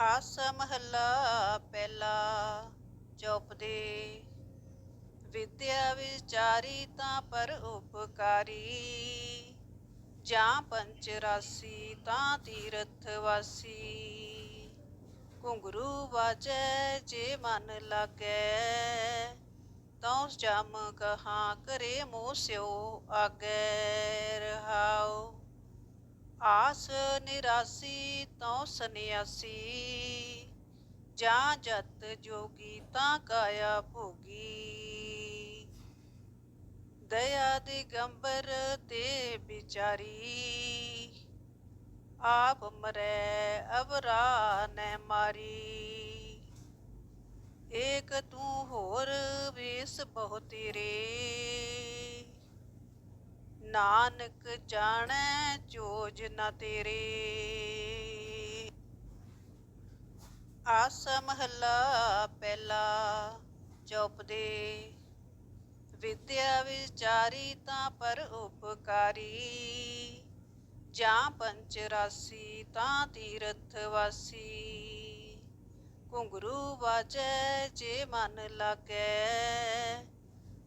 ਆਸ ਮਹੱਲਾ ਪਹਿਲਾ ਚੌਪਦੇ ਵਿਦਿਆ ਵਿਚਾਰੀ ਤਾਂ ਪਰ ਉਪਕਾਰੀ। ਜਾਂ ਪੰਚ ਰਾਸੀ ਤਾਂ ਤੀਰਥ ਵਾਸੀ। ਘੁੰਗਰੂ ਵਾਜੈ ਜੇ ਮਨ ਲਾਗੈ। ਤਉ ਜਮ ਕਹਾਂ ਕਰੇ ਮੋਹ ਸਿਓ ਆਗੈ। ਰਹਾਉ ਆਸ ਨਿਰਾਸੀ ਤਉ ਸੰਨਿਆਸੀ, ਜਾਂ ਜਤ ਜੋਗੀ ਤਾਂ ਕਾਇਆ ਭੋਗੀ। ਦਇਆ ਦਿਗੰਬਰ ਤੇ ਵਿਚਾਰੀ, ਆਪ ਮਰੈ ਅਵਰਾ ਨੈ ਮਾਰੀ। ਏਕ ਤੂੰ ਹੋਰ ਵੇਸ ਬਹੁ ਤੇਰੇ ਨਾਨਕ ਜਾਣੈ ਚੋਜ ਨ ਤੇਰੇ। ਆਸ ਮਹੱਲਾ ਪਹਿਲਾ ਚੌਪਦੇ ਵਿਦਿਆ ਵਿਚਾਰੀ ਤਾਂ ਪਰ ਉਪਕਾਰੀ। ਜਾਂ ਪੰਚ ਰਾਸੀ ਤਾਂ ਤੀਰਥ ਵਾਸੀ। ਘੁੰਗਰੂ ਵਾਜੈ ਜੇ ਮਨ ਲਾਗੈ।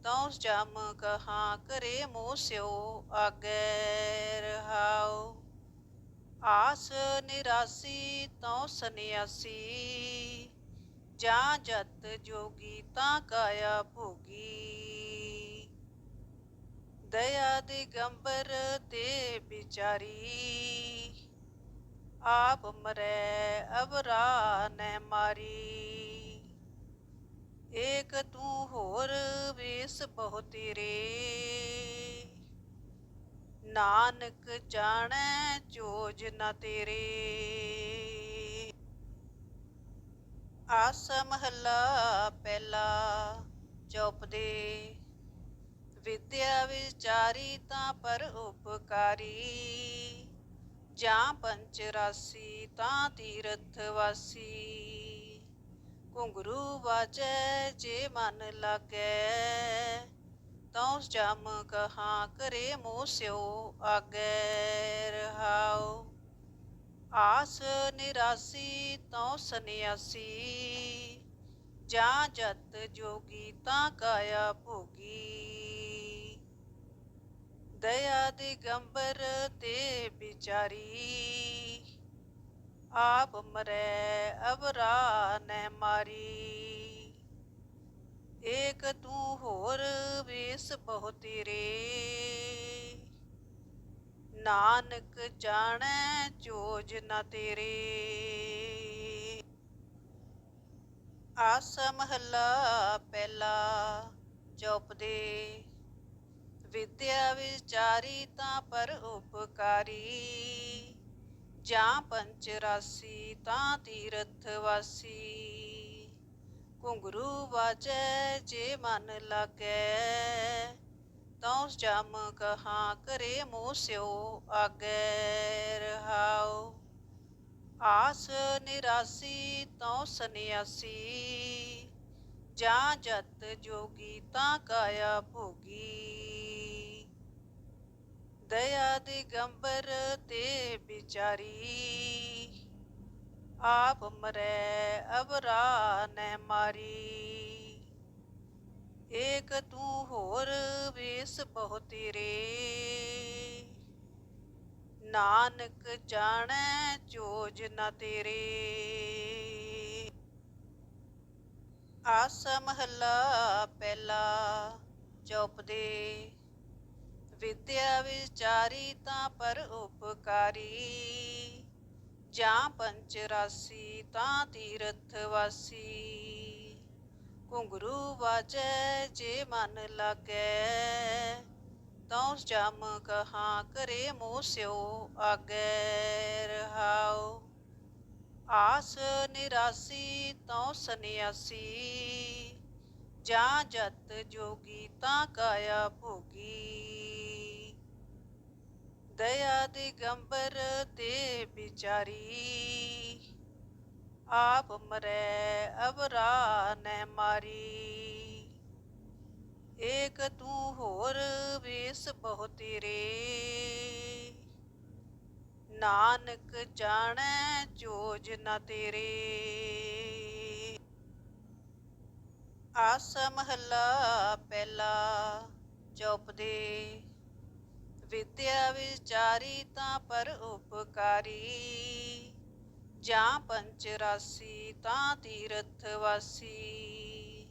ਤਉ ਜਮ ਕਹਾਂ ਕਰੇ ਮੋਹ ਸਿਓ ਆਗੈ ਰਹਾਉ ਆਸ ਨਿਰਾਸੀ ਤਉ ਸੰਨਿਆਸੀ, ਜਾਂ ਜਤ ਜੋਗੀ ਤਾਂ ਕਾਇਆ ਭੋਗੀ। ਦਇਆ ਦੇ ਗੰਬਰ ਤੇ ਵਿਚਾਰੀ, ਆਪ ਮਰੈ ਅਵਰਾ ਨੈ ਮਾਰੀ। ਏਕ ਤੂੰ ਹੋਰ ਵੇਸ ਬਹੁ ਤੇਰੇ। ਨਾਨਕ ਜਾਣੈ ਚੋਜ ਨ ਤੇਰੇ। ਆਸ ਮਹੱਲਾ ਪਹਿਲਾ ਚੌਪਦੇ ਵਿਦਿਆ ਵਿਚਾਰੀ ਤਾਂ ਪਰ ਉਪਕਾਰੀ। ਜਾਂ ਪੰਚ ਰਾਸੀ ਤਾਂ ਤੀਰਥ ਵਾਸੀ। ਘੁੰਗਰੂ ਵਾਜੈ ਜੇ ਮਨ ਲਾਗੈ। ਤਉ ਜਮ ਕਹਾਂ ਕਰੇ ਮੋਹ ਸਿਓ ਆਗੈ। ਰਹਾਉ ਆਸ ਨਿਰਾਸੀ ਤਉ ਸੰਨਿਆਸੀ। ਜਾਂ ਜਤ ਜੋਗੀ ਤਾਂ ਕਾਇਆ ਭੋਗੀ। ਦਇਆ ਦਿਗੰਬਰ ਤੇ ਵਿਚਾਰੀ ਆਪ ਮਰੈ ਅਵਰਾ ਨੈ ਮਾਰੀ। ਏਕ ਤੂੰ ਹੋਰ ਵੇਸ ਬਹੁ ਤੇਰੇ। ਨਾਨਕ ਜਾਣੈ ਚੋਜ ਨ ਤੇਰੇ। ਆਸ ਮਹੱਲਾ ਪਹਿਲਾ ਚੌਪਦੇ ਵਿਦਿਆ ਵਿਚਾਰੀ ਤਾਂ ਪਰ ਉਪਕਾਰੀ। ਜਾਂ ਪੰਚ ਰਾਸੀ ਤਾਂ ਤੀਰਥ ਵਾਸੀ। ਘੁੰਗਰੂ ਵਾਜੈ ਜੇ ਮਨ ਲਾਗੈ ਤਉ ਜਮ ਕਹਾਂ ਕਰੇ ਮੋਹ ਸਿਓ ਆਗੈ। ਰਹਾਉ, ਆਸ ਨਿਰਾਸੀ ਤਉ ਸਨਿਆਸੀ, ਜਾਂ ਜਤ ਜੋਗੀ ਤਾਂ ਕਾਇਆ ਭੋਗੀ। ਦਇਆ ਦਿਗੰਬਰ ਤੇ ਵਿਚਾਰੀ। ਆਪ ਮਰੈ ਅਬਰਾ ਨੈ ਮਾਰੀ। ਏਕ ਤੂੰ ਹੋਰ ਵੇਸ ਬਹੁ ਤੇਰੇ। ਨਾਨਕ ਜਾਣੈ ਚੋਜ ਨ ਤੇਰੇ। ਆਸ ਮਹੱਲਾ ਪਹਿਲਾ ਚੌਪਦੇ। ਵਿਦਿਆ ਵਿਚਾਰੀ ਤਾਂ ਪਰ ਉਪਕਾਰੀ। ਜਾਂ ਪੰਚ ਰਾਸੀ ਤਾਂ ਤੀਰਥ ਵਾਸੀ। ਘੁੰਗਰੂ ਵਾਜੈ ਜੇ ਮਨ ਲਾਗੈ, ਤਉ ਜਮ ਕਹਾਂ ਕਰੇ ਮੋਹ ਸਿਓ ਆਗੈ। ਰਹਾਉ ਆਸ ਨਿਰਾਸੀ ਤਉ ਸੰਨਿਆਸੀ, ਜਾਂ ਜਤ ਜੋਗੀ ਤਾਂ ਕਾਇਆ ਭੋਗੀ। ਦਇਆ ਦਿਗੰਬਰ ਤੇ ਵਿਚਾਰੀ। ਆਪ ਮਰੈ ਅਵਰਾ ਨੈ ਮਾਰੀ। ਏਕ ਤੂੰ ਹੋਰ ਵੇਸ ਬਹੁ ਤੇਰੇ। ਨਾਨਕ ਜਾਣੈ ਜੋਜ ਨ ਤੇਰੇ। ਆਸ ਮਹੱਲਾ ਪਹਿਲਾ ਚੌਪਦੇ। ਵਿਦਿਆ ਵਿਚਾਰੀ ਤਾਂ ਪਰ ਉਪਕਾਰੀ। ਜਾਂ ਪੰਚ ਰਾਸੀ ਤਾਂ ਤੀਰਥ ਵਾਸੀ।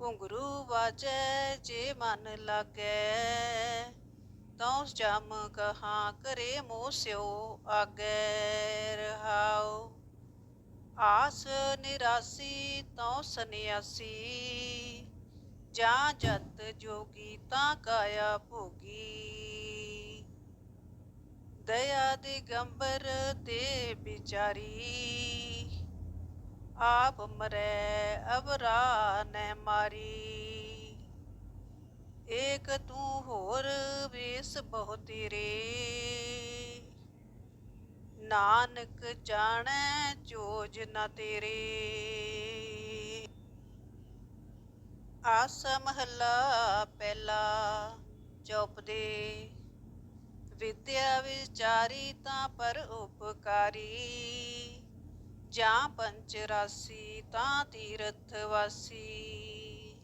ਘੁੰਗਰੂ ਵਾਜੈ ਜੇ ਮਨ ਲਾਗੈ। ਤਉ ਜਮ ਕਹਾਂ ਕਰੇ ਮੋਹ ਸਿਓ ਆਗੈ। ਰਹਾਉ ਆਸ ਨਿਰਾਸੀ ਤਉ ਸੰਨਿਆਸੀ। ਜਾਂ ਜਤ ਜੋਗੀ ਤਾਂ ਕਾਇਆ ਭੋਗੀ। ਦਇਆ ਦਿਗੰਬਰ ਤੇ ਵਿਚਾਰੀ, ਆਪ ਮਰੈ ਅਵਰਾ ਨੈ ਮਾਰੀ। ਏਕ ਤੂੰ ਹੋਰ ਵੇਸ ਬਹੁ ਤੇਰੇ। ਨਾਨਕ ਜਾਣੈ ਜੋਜ ਨ ਤੇਰੇ। ਆਸ ਮਹੱਲਾ ਪਹਿਲਾ ਚੌਪਦੇ। ਵਿਦਿਆ ਵਿਚਾਰੀ ਤਾਂ ਪਰ ਉਪਕਾਰੀ। ਜਾਂ ਪੰਚ ਰਾਸੀ ਤਾਂ ਤੀਰਥ ਵਾਸੀ।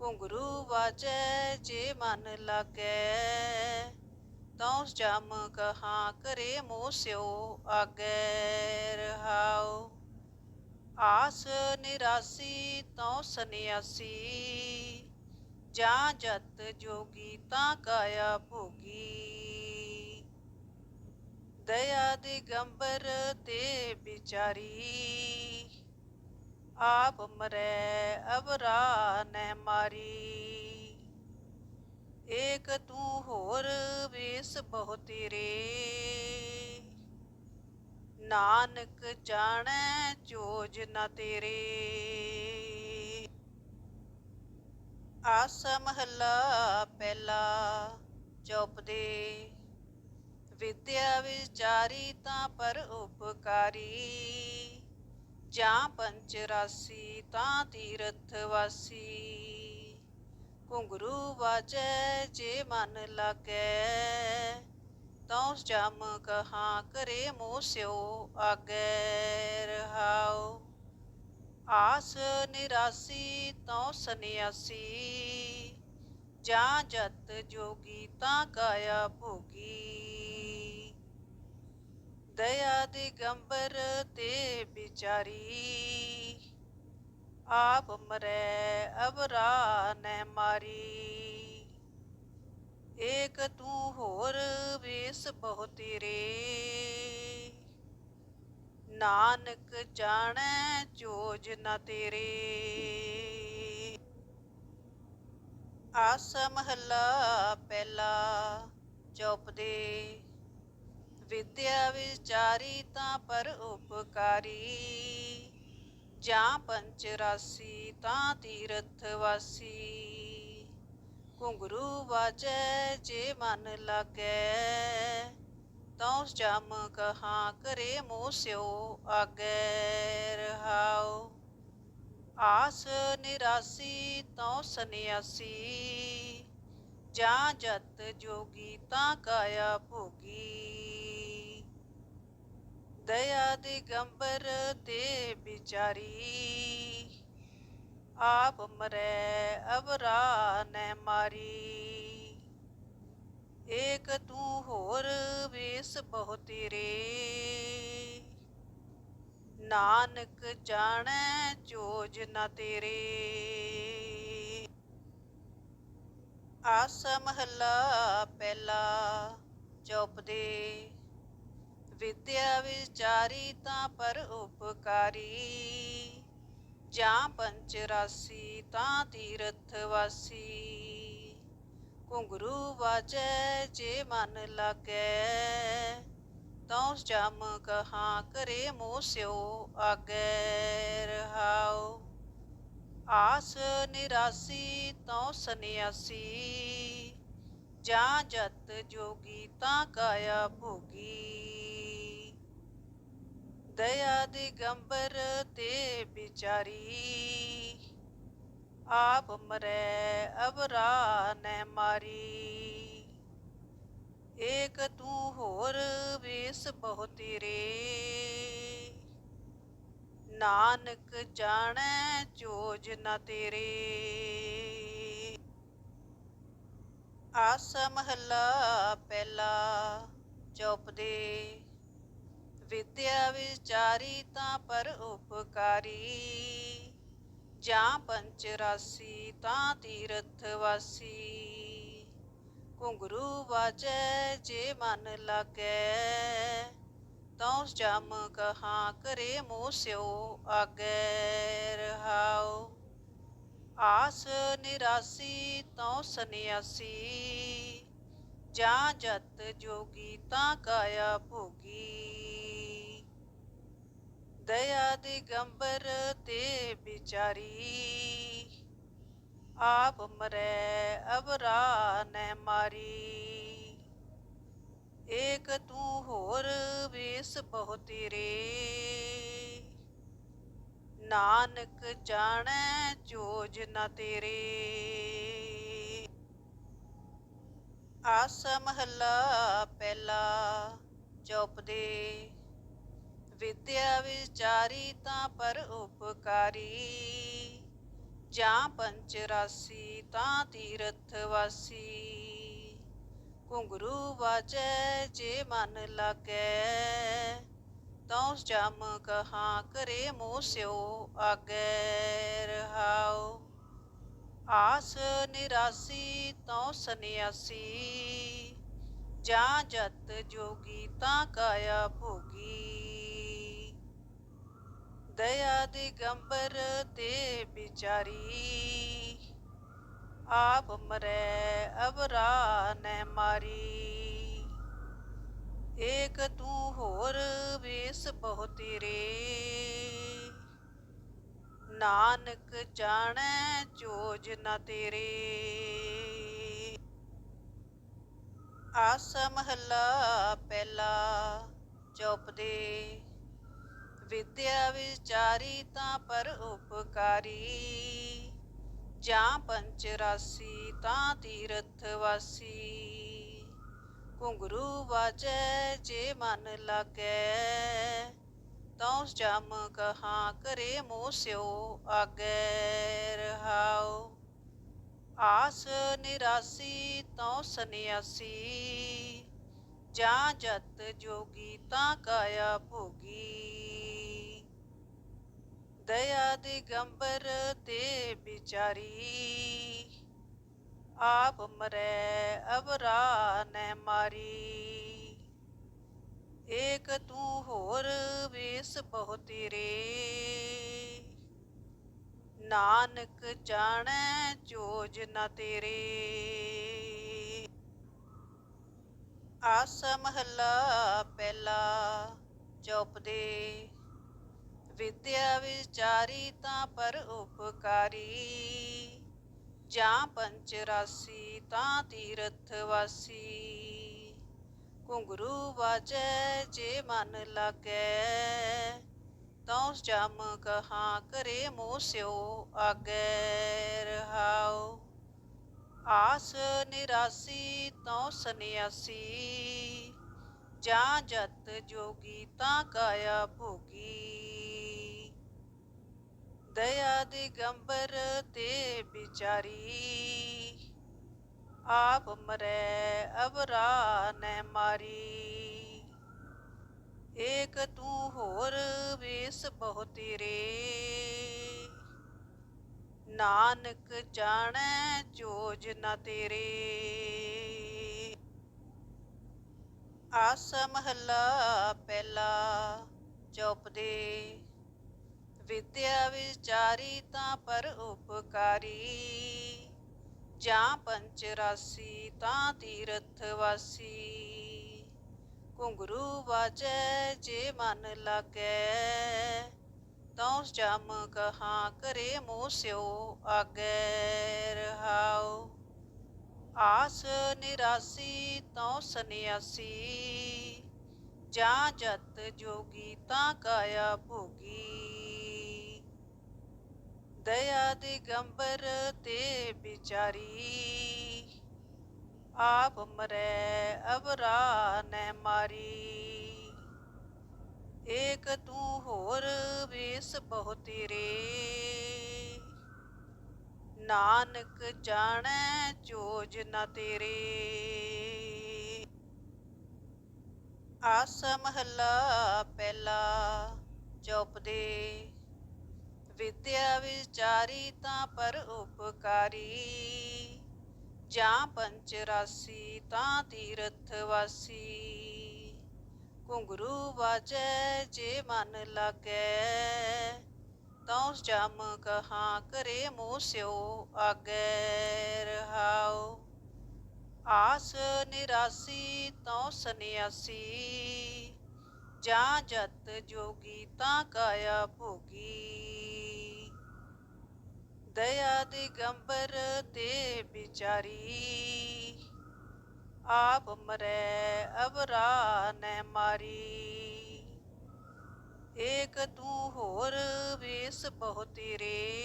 ਘੁੰਗਰੂ ਵਾਜੈ ਜੇ ਮਨ ਲਾਗੈ। ਤਉ ਜਮ ਕਹਾਂ ਕਰੇ ਮੋਹ ਸਿਓ ਆਗੈ। ਰਹਾਉ ਆਸ ਨਿਰਾਸੀ ਤਉ ਸਨਿਆਸੀ। ਜਾਂ ਜਤ ਜੋਗੀ ਤਾਂ ਕਾਇਆ ਭੋਗੀ। ਦਇਆ ਦਿਗੰਬਰ ਤੇ ਵਿਚਾਰੀ। ਆਪ ਮਰੈ ਅਬਰਾ ਨੈ ਮਾਰੀ। ਏਕ ਤੂੰ ਹੋਰ ਵੇਸ ਬਹੁ ਤੇਰੇ। ਨਾਨਕ ਜਾਣੈ ਜੋਜ ਨ ਤੇਰੇ। ਆਸ ਮਹੱਲਾ ਪਹਿਲਾ ਚੌਪਦੇ। ਵਿਦਿਆ ਵਿਚਾਰੀ ਤਾਂ ਪਰ ਉਪਕਾਰੀ। ਜਾਂ ਪੰਚ ਰਾਸੀ ਤਾਂ ਤੀਰਥ ਵਾਸੀ। ਘੁੰਗਰੂ ਵਾਜੈ ਜੇ ਮਨ ਲਾਗੈ, ਤਉ ਜਮ ਕਹਾਂ ਕਰੇ ਮੋਹ ਸਿਓ ਆਗੈ। ਰਹਾਉ, ਆਸ ਨਿਰਾਸੀ ਤਉ ਸੰਨਿਆਸੀ। ਜਾਂ ਜਤ ਜੋਗੀ ਤਾਂ ਕਾਇਆ ਭੋਗੀ। ਦਇਆ ਦਿਗੰਬਰ ਤੇ ਵਿਚਾਰੀ ਆਪ ਮਰੈ ਅਬਰਾ ਨੈ ਮਾਰੀ। ਏਕ ਤੂੰ ਹੋਰ ਵੇਸ ਬਹੁ ਤੇਰੇ। ਨਾਨਕ ਜਾਣੈ ਜੋਜ ਨ ਤੇਰੇ। ਆਸ ਮਹੱਲਾ ਪਹਿਲਾ ਚੌਪਦੇ। ਵਿਦਿਆ ਵਿਚਾਰੀ ਤਾਂ ਪਰ ਉਪਕਾਰੀ। ਜਾਂ ਪੰਚ ਰਾਸੀ ਤਾਂ ਤੀਰਥ ਵਾਸੀ। ਘੁੰਗਰੂ ਵਾਜੈ ਜੇ ਮਨ ਲਾਗੈ, ਤਉ ਜਮ ਕਹਾਂ ਕਰੇ ਮੋਹ ਸਿਓ ਆਗੈ। ਰਹਾਉ ਆਸ ਨਿਰਾਸੀ ਤਉ ਸੰਨਿਆਸੀ, ਜਾਂ ਜਤ ਜੋਗੀ ਤਾਂ ਕਾਇਆ ਭੋਗੀ। ਦਇਆ ਦਿਗੰਬਰ ਤੇ ਵਿਚਾਰੀ ਆਪ ਮਰੈ ਅਵਰਾ ਨੈ ਮਾਰੀ। ਏਕ ਤੂੰ ਹੋਰ ਵੇਸ ਬਹੁ ਤੇਰੇ। ਨਾਨਕ ਜਾਣੈ ਜੋਜ ਨ ਤੇਰੇ। ਆਸ ਮਹੱਲਾ ਪਹਿਲਾ ਚੌਪਦੇ। ਵਿਦਿਆ ਵਿਚਾਰੀ ਤਾਂ ਪਰ ਉਪਕਾਰੀ। ਜਾਂ ਪੰਚ ਰਾਸੀ ਤਾਂ ਤੀਰਥ ਵਾਸੀ। ਘੁੰਗਰੂ ਵਾਜੈ ਜੇ ਮਨ ਲਾਗੈ। ਤਉ ਜਮ ਕਹਾਂ ਕਰੇ ਮੋਹ ਸਿਓ ਆਗੈ। ਰਹਾਉ ਆਸ ਨਿਰਾਸੀ ਤਉ ਸਨਿਆਸੀ। ਜਾਂ ਜਤ ਜੋਗੀ ਤਾਂ ਕਾਇਆ ਭੋਗੀ। ਦਇਆ ਦਿਗੰਬਰ ਤੇ ਵਿਚਾਰੀ। ਆਪ ਮਰੈ ਅਬਰਾ ਨੈ ਮਾਰੀ। ਏਕ ਤੂੰ ਹੋਰ ਵੇਸ ਬਹੁ ਤੇਰੇ। ਨਾਨਕ ਜਾਣੈ ਚੋਜ ਨ ਤੇਰੇ। ਆਸ ਮਹੱਲਾ ਪਹਿਲਾ ਚੌਪਦੇ। ਵਿਦਿਆ ਵਿਚਾਰੀ ਤਾਂ ਪਰ ਉਪਕਾਰੀ। ਜਾਂ ਪੰਚ ਰਾਸੀ ਤਾਂ ਤੀਰਥ ਵਾਸੀ। ਘੁੰਗਰੂ ਵਾਜੈ ਜੇ ਮਨ ਲਾਗੈ। ਤਉ ਜਮ ਕਹਾਂ ਕਰੇ ਮੋਹ ਸਿਓ ਆਗੈ। ਰਹਾਉ ਆਸ ਨਿਰਾਸੀ ਤਉ ਸਨਿਆਸੀ। ਜਾਂ ਜਤ ਜੋਗੀ ਤਾਂ ਕਾਇਆ ਭੋਗੀ। ਦਇਆ ਦਿਗੰਬਰ ਤੇ ਵਿਚਾਰੀ। ਆਪ ਮਰੈ ਅਬਰਾ ਨੈ ਮਾਰੀ। ਏਕ ਤੂੰ ਹੋਰ ਵੇਸ ਬਹੁ ਤੇਰੇ। ਨਾਨਕ ਜਾਣੈ ਚੋਜ ਨ ਤੇਰੇ। ਆਸ ਮਹੱਲਾ ਪਹਿਲਾ ਚੌਪਦੇ। ਵਿਦਿਆ ਵਿਚਾਰੀ ਤਾਂ ਪਰ ਉਪਕਾਰੀ। ਜਾਂ ਪੰਚ ਰਾਸੀ ਤਾਂ ਤੀਰਥ ਵਾਸੀ। ਘੁੰਗਰੂ ਵਾਜੈ ਜੇ ਮਨ ਲਾਗੈ। ਤਉ ਜਮ ਕਹਾਂ ਕਰੇ ਮੋਹ ਸਿਓ ਆਗੈ। ਰਹਾਉ, ਆਸ ਨਿਰਾਸੀ ਤਉ ਸੰਨਿਆਸੀ। ਜਾਂ ਜਤ ਜੋਗੀ ਤਾਂ ਕਾਇਆ ਭੋਗੀ। ਦਇਆ ਦਿਗੰਬਰ ਤੇ ਵਿਚਾਰੀ। ਆਪ ਮਰੈ ਅਵਰਾ ਨੈ ਮਾਰੀ। ਏਕ ਤੂੰ ਹੋਰ ਵੇਸ ਬਹੁ ਤੇਰੇ। ਨਾਨਕ ਜਾਣੈ ਚੋਜ ਨ ਤੇਰੇ। ਆਸ ਮਹੱਲਾ ਪਹਿਲਾ ਚੌਪਦੇ। ਵਿਦਿਆ ਵਿਚਾਰੀ ਤਾਂ ਪਰ ਉਪਕਾਰੀ। ਜਾਂ ਪੰਚ ਰਾਸੀ ਤਾਂ ਤੀਰਥ ਵਾਸੀ। ਘੁੰਗਰੂ ਵਾਜੈ ਜੇ ਮਨ ਲਾਗੈ। ਤਉ ਜਮ ਕਹਾਂ ਕਰੇ ਮੋਹ ਸਿਓ ਆਗੈ। ਰਹਾਉ ਆਸ ਨਿਰਾਸੀ ਤਉ ਸੰਨਿਆਸੀ। ਜਾਂ ਜਤ ਜੋਗੀ ਤਾਂ ਕਾਇਆ ਭੋਗੀ। ਦਇਆ ਦਿਗੰਬਰ ਤੇ ਵਿਚਾਰੀ। ਆਪ ਮਰੈ ਅਵਰਾ ਨੈ ਮਾਰੀ। ਏਕ ਤੂੰ ਹੋਰ ਵੇਸ ਬਹੁ ਤੇਰੇ। ਨਾਨਕ ਜਾਣੈ ਚੋਜ ਨ ਤੇਰੇ। ਆਸ ਮਹੱਲਾ ਪਹਿਲਾ ਚੌਪਦੇ। ਵਿਦਿਆ ਵਿਚਾਰੀ ਤਾਂ ਪਰ ਉਪਕਾਰੀ। ਜਾਂ ਪੰਚ ਰਾਸੀ ਤਾਂ ਤੀਰਥ ਵਾਸੀ। ਘੁੰਗਰੂ ਵਾਜੈ ਜੇ ਮਨ ਲਾਗੈ, ਤਉ ਜਮ ਕਹਾਂ ਕਰੇ ਮੋਹ ਸਿਓ ਆਗੈ। ਰਹਾਉ ਆਸ ਨਿਰਾਸੀ ਤਉ ਸਨਿਆਸੀ। ਜਾਂ ਜਤ ਜੋਗੀ ਤਾਂ ਕਾਇਆ ਭੋਗੀ। ਦਇਆ ਦਿਗੰਬਰ ਤੇ ਵਿਚਾਰੀ। ਆਪ ਮਰੈ ਅਵਰਾ ਨੈ ਮਾਰੀ। ਏਕ ਤੂੰ ਹੋਰ ਵੇਸ ਬਹੁ ਤੇਰੇ। ਨਾਨਕ ਜਾਣੈ ਚੋਜ ਨ ਤੇਰੇ। ਆਸ ਮਹੱਲਾ ਪਹਿਲਾ ਚੌਪਦੇ। ਵਿਦਿਆ ਵਿਚਾਰੀ ਤਾਂ ਪਰ ਉਪਕਾਰੀ। ਜਾਂ ਪੰਚ ਰਾਸੀ ਤਾਂ ਤੀਰਥ ਵਾਸੀ। ਘੁੰਗਰੂ ਵਾਜੈ ਜੇ ਮਨ ਲਾਗੈ। ਤਉ ਜਮ ਕਹਾਂ ਕਰੇ ਮੋਹ ਸਿਓ ਆਗੈ। ਰਹਾਉ ਆਸ ਨਿਰਾਸੀ ਤਉ ਸਨਿਆਸੀ। ਜਾਂ ਜਤ ਜੋਗੀ ਤਾਂ ਕਾਇਆ ਭੋਗੀ। ਦਇਆ ਦਿਗੰਬਰ ਤੇ ਵਿਚਾਰੀ। ਆਪ ਮਰੈ ਅਵਰਾ ਨੈ ਮਾਰੀ। ਏਕ ਤੂੰ ਹੋਰ ਵੇਸ ਬਹੁ ਤੇਰੇ। ਨਾਨਕ ਜਾਣੈ ਚੋਜ ਨ ਤੇਰੇ। ਆਸ ਮਹੱਲਾ ਪਹਿਲਾ ਚੌਪਦੇ। ਵਿਦਿਆ ਵਿਚਾਰੀ ਤਾਂ ਪਰ ਉਪਕਾਰੀ। ਜਾਂ ਪੰਚ ਰਾਸੀ ਤਾਂ ਤੀਰਥ ਵਾਸੀ। ਘੁੰਗਰੂ ਵਾਜੈ ਜੇ ਮਨ ਲਾਗੈ, ਤਉ ਜਮ ਕਹਾਂ ਕਰੇ ਮੋਹ ਸਿਓ ਆਗੈ। ਰਹਾਉ ਆਸ ਨਿਰਾਸੀ ਤਉ ਸਨਿਆਸੀ। ਜਾਂ ਜਤ ਜੋਗੀ ਤਾਂ ਕਾਇਆ ਭੋਗੀ। ਦਇਆ ਦਿਗੰਬਰ ਤੇ ਵਿਚਾਰੀ। ਆਪ ਮਰੈ ਅਵਰਾ ਨੈ ਮਾਰੀ। ਏਕ ਤੂੰ ਹੋਰ ਵੇਸ ਬਹੁ ਤੇਰੇ।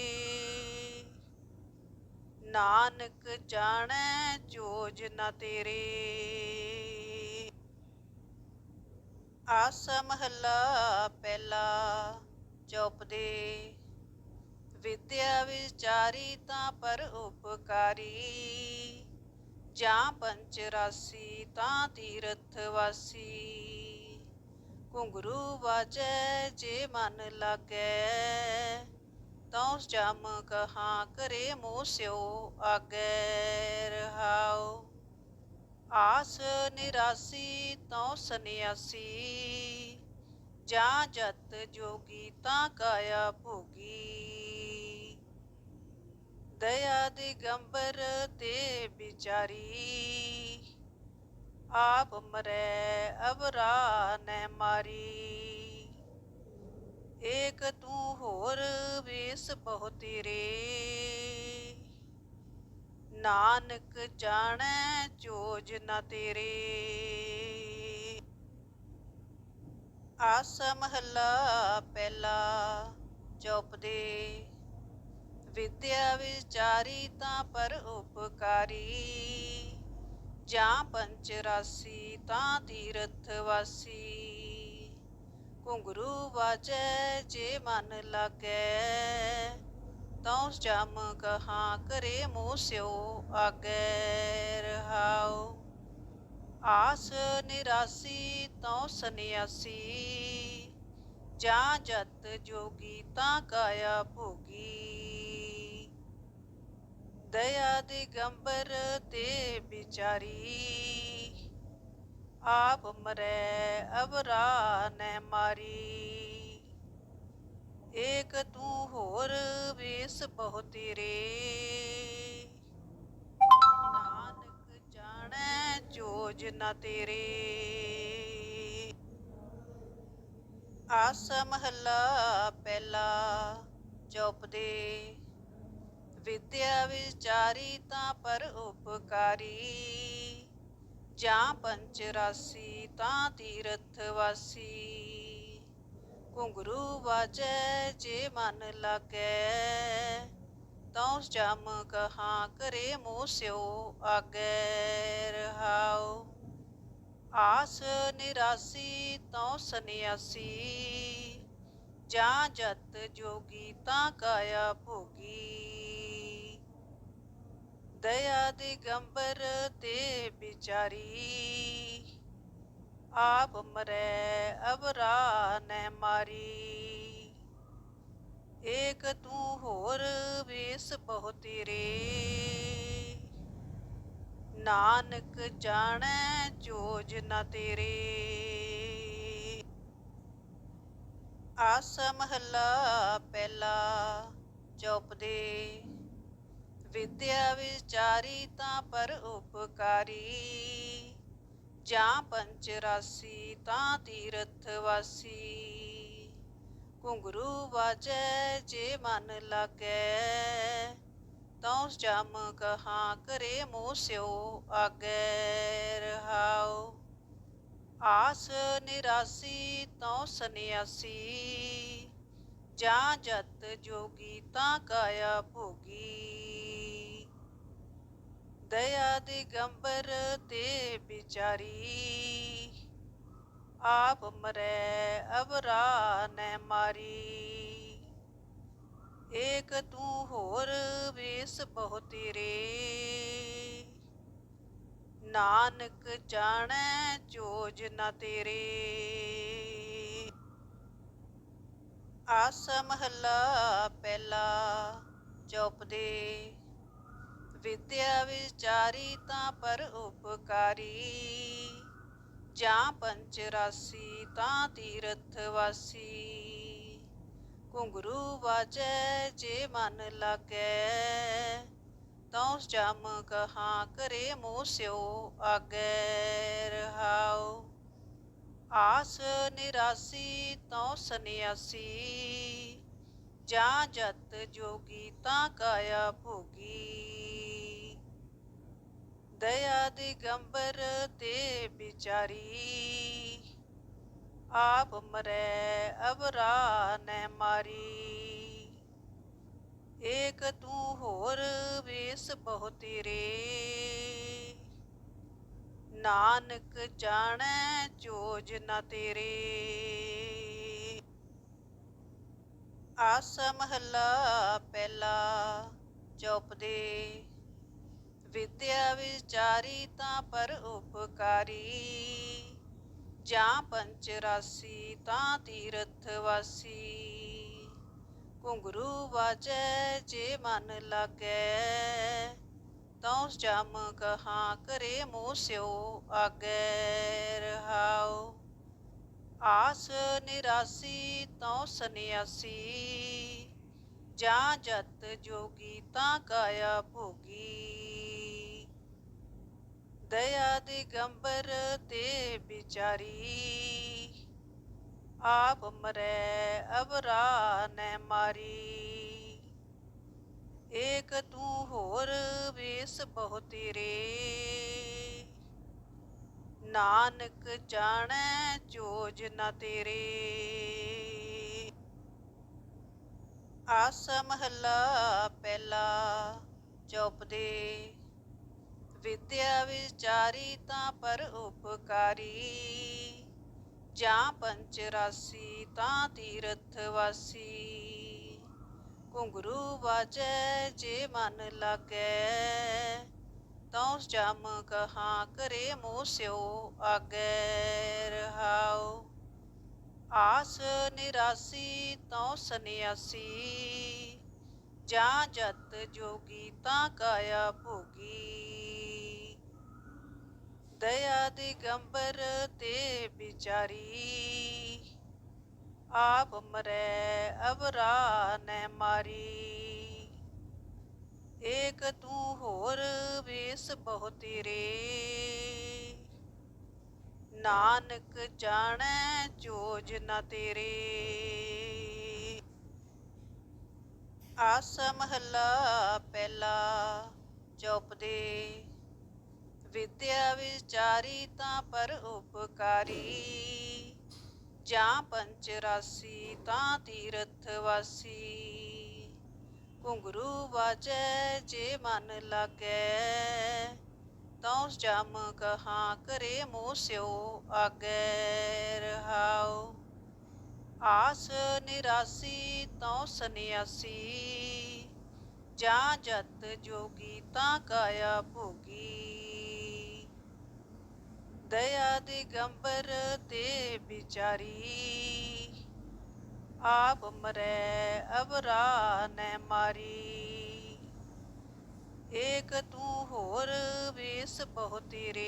ਨਾਨਕ ਜਾਣੈ ਜੋਜ ਨ ਤੇਰੇ। ਆਸ ਮਹੱਲਾ ਪਹਿਲਾ ਚੌਪਦੇ। ਵਿਦਿਆ ਵਿਚਾਰੀ ਤਾਂ ਪਰ ਉਪਕਾਰੀ। ਜਾਂ ਪੰਚ ਰਾਸੀ ਤਾਂ ਤੀਰਥ ਵਾਸੀ। ਘੁੰਗਰੂ ਵਾਜੈ ਜੇ ਮਨ ਲਾਗੈ, ਤਉ ਜਮ ਕਹਾਂ ਕਰੇ ਮੋਹ ਸਿਓ ਆਗੈ। ਰਹਾਉ ਆਸ ਨਿਰਾਸੀ ਤਉ ਸਨਿਆਸੀ, ਜਾਂ ਜਤ ਜੋਗੀ ਤਾਂ ਕਾਇਆ ਭੋਗੀ। ਦਇਆ ਦਿਗੰਬਰ ਤੇ ਵਿਚਾਰੀ ਆਪ ਮਰੈ ਅਬਰਾ ਨੈ ਮਾਰੀ। ਏਕ ਤੂੰ ਹੋਰ ਵੇਸ ਬਹੁ ਤੇਰੇ। ਨਾਨਕ ਜਾਣੈ ਚੋਜ ਨ ਤੇਰੇ। ਆਸ ਮਹੱਲਾ ਪਹਿਲਾ ਚੌਪਦੇ। ਵਿਦਿਆ ਵਿਚਾਰੀ ਤਾਂ ਪਰ ਉਪਕਾਰੀ। ਜਾਂ ਪੰਚ ਰਾਸੀ ਤਾਂ ਤੀਰਥ ਵਾਸੀ। ਘੁੰਗਰੂ ਵਾਜੈ ਜੇ ਮਨ ਲਾਗੈ। ਤਉ ਜਮ ਕਹਾਂ ਕਰੇ ਮੋਹ ਸਿਓ ਆਗੈ। ਰਹਾਉ ਆਸ ਨਿਰਾਸੀ ਤਉ ਸੰਨਿਆਸੀ। ਜਾਂ ਜਤ ਜੋਗੀ ਤਾਂ ਕਾਇਆ ਭੋਗੀ। ਦਇਆ ਦਿਗੰਬਰ ਤੇ ਵਿਚਾਰੀ। ਆਪ ਮਰੈ ਅਵਰਾ ਨੈ ਮਾਰੀ। ਏਕ ਤੂੰ ਹੋਰ ਵੇਸ ਬਹੁ ਤੇਰੇ। ਨਾਨਕ ਜਾਣੈ ਚੋਜ ਨ ਤੇਰੇ। ਆਸ ਮਹੱਲਾ ਪਹਿਲਾ ਚੌਪਦੇ। ਵਿਦਿਆ ਵਿਚਾਰੀ ਤਾਂ ਪਰ ਉਪਕਾਰੀ। ਜਾਂ ਪੰਚ ਰਾਸੀ ਤਾਂ ਤੀਰਥ ਵਾਸੀ। ਘੁੰਗਰੂ ਵਾਜੈ ਜੇ ਮਨ ਲਾਗੈ। ਤਉ ਜਮ ਕਹਾਂ ਕਰੇ ਮੋਹ ਸਿਓ ਆਗੈ। ਰਹਾਉ ਆਸ ਨਿਰਾਸੀ ਤਉ ਸੰਨਿਆਸੀ। ਜਾਂ ਜਤ ਜੋਗੀ ਤਾਂ ਕਾਇਆ ਭੋਗੀ। ਦਇਆ ਦਿਗੰਬਰ ਤੇ ਵਿਚਾਰੀ ਆਪ ਮਰੈ ਅਵਰਾ ਨੈ ਮਾਰੀ। ਏਕ ਤੂੰ ਹੋਰ ਵੇਸ ਬਹੁ ਤੇਰੇ। ਨਾਨਕ ਜਾਣੈ ਚੋਜ ਨ ਤੇਰੇ। ਆਸ ਮਹੱਲਾ ਪਹਿਲਾ ਚੌਪਦੇ। ਵਿਦਿਆ ਵਿਚਾਰੀ ਤਾਂ ਪਰ ਉਪਕਾਰੀ। ਜਾਂ ਪੰਚ ਰਾਸੀ ਤਾਂ ਤੀਰਥ ਵਾਸੀ। ਘੁੰਗਰੂ ਵਾਜੈ ਜੇ ਮਨ ਲਾਗੈ, ਤਉ ਜਮ ਕਹਾਂ ਕਰੇ ਮੋਹ ਸਿਓ ਆਗੈ। ਰਹਾਉ ਆਸ ਨਿਰਾਸੀ ਤਉ ਸਨਿਆਸੀ, ਜਾਂ ਜਤ ਜੋਗੀ ਤਾਂ ਕਾਇਆ ਭੋਗੀ। ਦਇਆ ਦਿਗੰਬਰ ਤੇ ਵਿਚਾਰੀ। ਆਪ ਮਰੈ ਅਵਰਾ ਨੈ ਮਾਰੀ। ਏਕ ਤੂੰ ਹੋਰ ਵੇਸ ਬਹੁ ਤੇਰੇ। ਨਾਨਕ ਜਾਣੈ ਜੋਜ ਨ ਤੇਰੇ। ਆਸ ਮਹੱਲਾ ਪਹਿਲਾ ਚੌਪਦੇ। ਵਿਦਿਆ ਵਿਚਾਰੀ ਤਾਂ ਪਰ ਉਪਕਾਰੀ। ਜਾਂ ਪੰਚ ਰਾਸੀ ਤਾਂ ਤੀਰਥ ਵਾਸੀ। ਘੁੰਗਰੂ ਵਾਜੈ ਜੇ ਮਨ ਲਾਗੈ, ਤਉ ਜਮ ਕਹਾਂ ਕਰੇ ਮੋਹ ਸਿਓ ਆਗੈ। ਰਹਾਉ ਆਸ ਨਿਰਾਸੀ ਤਉ ਸਨਿਆਸੀ, ਜਾਂ ਜਤ ਜੋਗੀ ਤਾਂ ਕਾਇਆ ਭੋਗੀ। ਦਇਆ ਦਿਗੰਬਰ ਤੇ ਵਿਚਾਰੀ ਆਪ ਮਰੈ ਅਬਰਾ ਨੈ ਮਾਰੀ। ਏਕ ਤੂੰ ਹੋਰ ਵੇਸ ਬਹੁ ਤੇਰੇ। ਨਾਨਕ ਜਾਣੈ ਜੋਜ ਨ ਤੇਰੇ। ਆਸ ਮਹੱਲਾ ਪਹਿਲਾ ਚੌਪਦੇ। ਵਿਦਿਆ ਵਿਚਾਰੀ ਤਾਂ ਪਰ ਉਪਕਾਰੀ। ਜਾਂ ਪੰਚ ਰਾਸੀ ਤਾਂ ਤੀਰਥ ਵਾਸੀ। ਘੁੰਗਰੂ ਵਾਜੈ ਜੇ ਮਨ ਲਾਗੈ, ਤਉ ਜਮ ਕਹਾਂ ਕਰੇ ਮੋਹ ਸਿਓ ਆਗੈ। ਰਹਾਉ ਆਸ ਨਿਰਾਸੀ ਤਉ ਸਨਿਆਸੀ। ਜਾਂ ਜਤ ਜੋਗੀ ਤਾਂ ਕਾਇਆ ਭੋਗੀ। ਦਇਆ ਦਿਗੰਬਰ ਤੇ ਵਿਚਾਰੀ। ਆਪ ਮਰੈ ਅਵਰਾ ਨੈ ਮਾਰੀ। ਏਕ ਤੂੰ ਹੋਰ ਵੇਸ ਬਹੁ ਤੇਰੇ। ਨਾਨਕ ਜਾਣੈ ਜੋਜ ਨ ਤੇਰੇ। ਆਸ ਮਹੱਲਾ ਪਹਿਲਾ ਚੌਪਦੇ। ਵਿਦਿਆ ਵਿਚਾਰੀ ਤਾਂ ਪਰ ਉਪਕਾਰੀ। ਜਾਂ ਪੰਚ ਰਾਸੀ ਤਾਂ ਤੀਰਥ ਵਾਸੀ। ਘੁੰਗਰੂ ਵਾਜੈ ਜੇ ਮਨ ਲਾਗੈ, ਤਉ ਜਮ ਕਹਾਂ ਕਰੇ ਮੋਹ ਸਿਓ ਆਗੈ। ਰਹਾਉ ਆਸ ਨਿਰਾਸੀ ਤਉ ਸਨਿਆਸੀ, ਜਾਂ ਜਤ ਜੋਗੀ ਤਾਂ ਕਾਇਆ ਭੋਗੀ। ਦਇਆ ਦਿਗੰਬਰ ਤੇ ਵਿਚਾਰੀ। ਆਪ ਮਰੈ ਅਵਰਾ ਨੈ ਮਾਰੀ। ਏਕ ਤੂੰ ਹੋਰ ਵੇਸ ਬਹੁ ਤੇਰੇ। ਨਾਨਕ ਜਾਣੈ ਜੋਜ ਨ ਤੇਰੇ। ਆਸ ਮਹੱਲਾ ਪਹਿਲਾ ਚੌਪਦੇ। ਵਿਦਿਆ ਵਿਚਾਰੀ ਤਾਂ ਪਰ ਉਪਕਾਰੀ। ਜਾਂ ਪੰਚ ਰਾਸੀ ਤਾਂ ਤੀਰਥ ਵਾਸੀ। ਘੁੰਗਰੂ ਵਾਜੈ ਜੇ ਮਨ ਲਾਗੈ। ਤਉ ਜਮ ਕਹਾਂ ਕਰੇ ਮੋਹ ਸਿਓ ਆਗੈ। ਰਹਾਉ ਆਸ ਨਿਰਾਸੀ ਤਉ ਸਨਿਆਸੀ। ਜਾਂ ਜਤ ਜੋਗੀ ਤਾਂ ਕਾਇਆ ਭੋਗੀ। ਦਇਆ ਦਿਗੰਬਰ ਤੇ ਵਿਚਾਰੀ। ਆਪ ਮਰੈ ਅਵਰਾ ਨੈ ਮਾਰੀ। ਏਕ ਤੂੰ ਹੋਰ ਵੇਸ ਬਹੁ ਤੇਰੇ।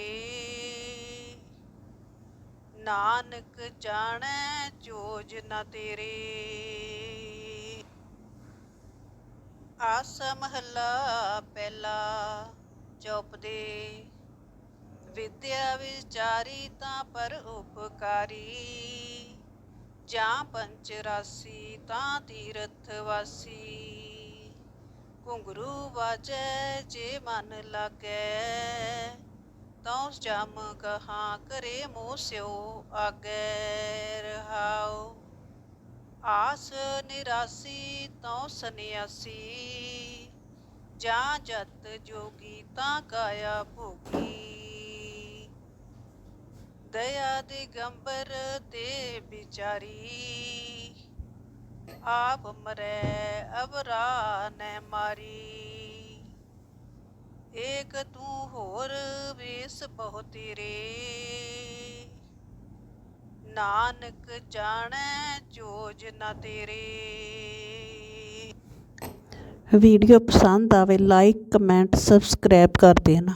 ਨਾਨਕ ਜਾਣੈ ਜੋਜ ਨ ਤੇਰੇ। ਆਸ ਮਹੱਲਾ ਪਹਿਲਾ ਚੌਪਦੇ। ਵਿਦਿਆ ਵਿਚਾਰੀ ਤਾਂ ਪਰ ਉਪਕਾਰੀ। ਜਾਂ ਪੰਚ ਰਾਸੀ ਤਾਂ ਤੀਰਥ ਵਾਸੀ। ਘੁੰਗਰੂ ਵਾਜੈ ਜੇ ਮਨ ਲਾਗੈ, ਤਉ ਜਮ ਕਹਾਂ ਕਰੇ ਮੋਹ ਸਿਓ ਆਗੈ। ਰਹਾਉ ਆਸ ਨਿਰਾਸੀ ਤਉ ਸਨਿਆਸੀ। ਜਾਂ ਜਤ ਜੋਗੀ ਤਾਂ ਕਾਇਆ ਭੋਗੀ। ਦਇਆ ਦੇ ਗੰਬਰ ਤੇ ਵਿਚਾਰੀ। ਆਪ ਮਰੈ ਅਵਰਾ ਨੈ ਮਾਰੀ। ਏਕ ਤੂੰ ਹੋਰ ਵੇਸ ਬਹੁ ਤੇਰੇ। ਨਾਨਕ ਜਾਣੈ ਜੋਜ ਨਾ ਤੇਰੇ। ਵੀਡੀਓ ਪਸੰਦ ਆਵੇ ਲਾਈਕ ਕਮੈਂਟ ਸਬਸਕ੍ਰਾਈਬ ਕਰ ਦੇਣਾ।